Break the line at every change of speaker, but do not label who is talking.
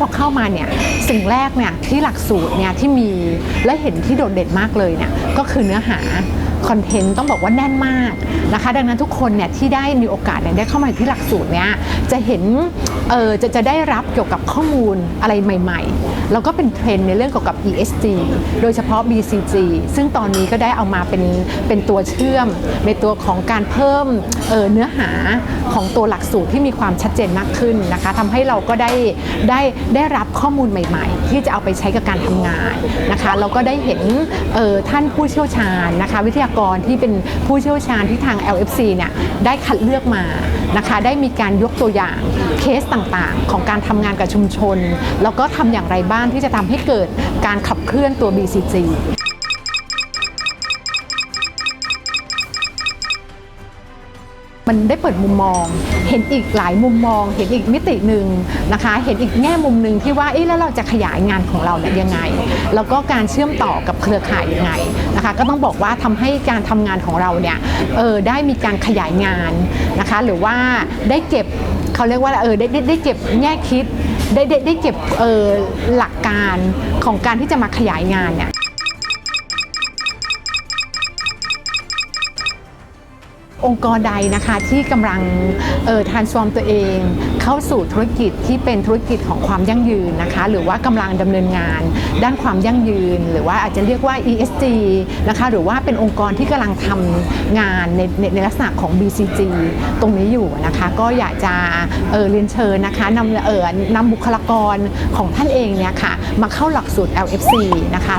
พอเข้ามาเนี่ยสิ่งแรกเนี่ยที่หลักสูตรเนี่ยที่มีและเห็นที่โดดเด่นมากเลยเนี่ยก็คือเนื้อหาคอนเทนต์ต้องบอกว่าแน่นมากนะคะ ดังนั้นทุกคนเนี่ยที่ได้มีโอกาสเนี่ยได้เข้ามาที่หลักสูตรเนี่ยจะเห็นเออจะจะได้รับเกี่ยวกับข้อมูลอะไรใหม่ๆ แล้วก็เป็นเทรนในเรื่องเกี่ยวกับ ESG โดยเฉพาะ BCG ซึ่งตอนนี้ก็ได้เอามาเป็นเป็นตัวเชื่อม ในตัวของการเพิ่มเเนื้อหาของตัวหลักสูตรที่มีความชัดเจนมากขึ้นนะคะทำให้เราก็ได้ได้ได้รับข้อมูลใหม่ ๆ ที่จะเอาไปใช้กับการทำงานนะคะเราก็ได้เห็นท่านผู้เชี่ยวชาญนะคะ วิทยากรที่เป็นผู้เชี่ยวชาญที่ทาง LFC เนี่ยได้คัดเลือกมานะคะได้มีการยกตัวอย่างเคสต่างๆ ของการทำงานกับชุมชน แล้วก็ทำอย่างไรบ้างที่จะทำให้เกิดการขับเคลื่อนตัว BCG มันได้เปิดมุมมอง เห็นอีกหลายมุมมอง เห็นอีกมิติหนึ่งนะคะ เห็นอีกแง่มุมหนึ่งที่ว่าเอ๊ะแล้วเราจะขยายงานของเราเนี่ยยังไง แล้วก็การเชื่อมต่อกับเครือข่ายยังไงนะคะ ก็ต้องบอกว่าทำให้การทำงานของเราเนี่ยเออได้มีการขยายงานนะคะ หรือว่าได้เก็บเขาเรียกว่าเออได้ได้ได้เก็บแง่คิดได้ได้ได้เก็บเออหลักการของการที่จะมาขยายงานเนี่ย องค์กรใดนะคะที่กำลังเอ่อ transform ตัวเอง เข้าสู่ธุรกิจที่เป็นธุรกิจของความยั่งยืนนะคะ หรือว่ากำลังดำเนินงาน ด้านความยั่งยืน หรือว่าอาจจะเรียกว่า ESG นะคะหรือว่าเป็นองค์กรที่กำลังทำงานในในในลักษณะของ BCG ตรงนี้อยู่นะคะก็อยากจะเออเรียนเชิญนะคะนำเออนำบุคลากรของท่านเองเนี่ยค่ะมาเข้าหลักสูตร LFC นะคะ